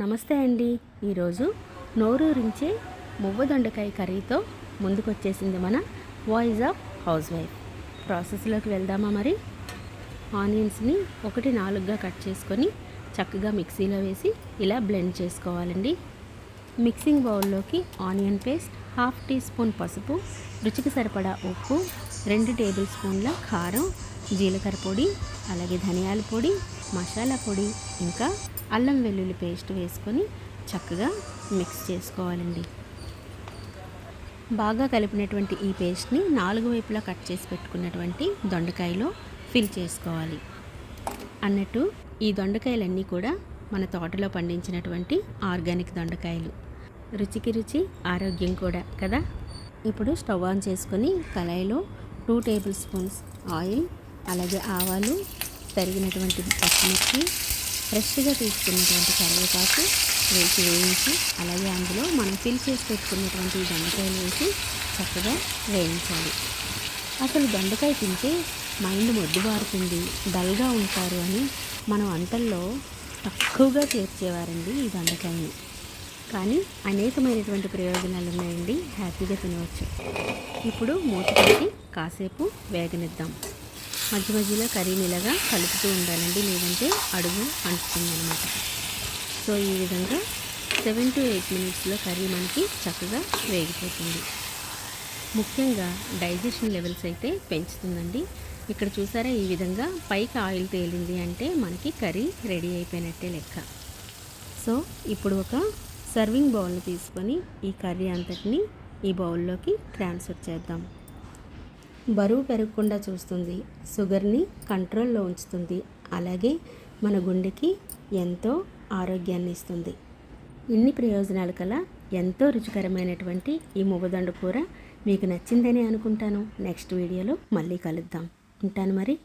నమస్తే అండి. ఈరోజు నోరూరించే మువ్వదొండకాయ కర్రీతో ముందుకొచ్చేసింది మన వాయిస్ ఆఫ్ హౌస్ వైఫ్ ప్రాసెస్లోకి వెళ్దామా మరి? ఆనియన్స్ని ఒకటి నాలుగుగా కట్ చేసుకొని చక్కగా మిక్సీలో వేసి ఇలా బ్లెండ్ చేసుకోవాలండి. మిక్సింగ్ బౌల్లోకి onion paste half teaspoon పసుపు రుచికి సరిపడా ఉప్పు రెండు టేబుల్ స్పూన్ల కారం జీలకర్ర పొడి అలాగే ధనియాల పొడి మసాలా పొడి ఇంకా అల్లం వెల్లుల్లి పేస్ట్ వేసుకొని చక్కగా మిక్స్ చేసుకోవాలండి. బాగా కలిపినటువంటి ఈ పేస్ట్ని నాలుగు వైపులా కట్ చేసి పెట్టుకున్నటువంటి దొండకాయలో ఫిల్ చేసుకోవాలి. అన్నట్టు ఈ దొండకాయలన్నీ కూడా మన తోటలో పండించినటువంటి ఆర్గానిక్ దొండకాయలు. రుచికి రుచి ఆరోగ్యం కూడా కదా? ఇప్పుడు స్టవ్ ఆన్ చేసుకొని కళాయిలో టూ టేబుల్ స్పూన్స్ ఆయిల్ అలాగే ఆవాలు తరిగినటువంటి పచ్చిమిర్చి ఫ్రెష్గా తీసుకున్నటువంటి కరివేపాకు వేసి వేయించి అలాగే అందులో మనం ఫిల్ చేసి పెట్టుకున్నటువంటి దొండకాయలు వేసి చక్కగా వేయించాలి. అసలు దొండకాయ తింటే మైండ్ మొద్దుబారుతుంది డల్గా ఉంటారు అని మనం వంటల్లో తక్కువగా చేర్చేవారండి ఈ దొండకాయని కానీ అనేకమైనటువంటి ప్రయోజనాలు ఉన్నాయండి హ్యాపీగా తినవచ్చు. ఇప్పుడు మూత పెట్టి కాసేపు వేగనిద్దాం. మధ్య మధ్యలో కర్రీని ఇలాగా కలుపుతూ ఉండాలండి లేదంటే అడుగు అంటుతుంది అనమాట సో ఈ విధంగా సెవెన్ టు ఎయిట్ మినిట్స్లో కర్రీ మనకి చక్కగా వేగిపోతుంది. ముఖ్యంగా డైజెషన్ లెవెల్స్ అయితే పెంచుతుందండి. ఇక్కడ చూసారా ఈ విధంగా పైకి ఆయిల్ తేలింది అంటే మనకి కర్రీ రెడీ అయిపోయినట్టే లెక్క. సో ఇప్పుడు ఒక సర్వింగ్ బౌల్ని తీసుకొని ఈ కర్రీ అంతటిని ఈ బౌల్లోకి ట్రాన్స్ఫర్ చేద్దాం. బరువు పెరగకుండా చూస్తుంది. షుగర్ని కంట్రోల్లో ఉంచుతుంది. అలాగే మన గుండెకి ఎంతో ఆరోగ్యాన్ని ఇస్తుంది. ఇన్ని ప్రయోజనాలు కల ఎంతో రుచికరమైనటువంటి ఈ మువ్వదండు కూర మీకు నచ్చిందని అనుకుంటాను. నెక్స్ట్ వీడియోలో మళ్ళీ కలుద్దాం. ఉంటాను మరి.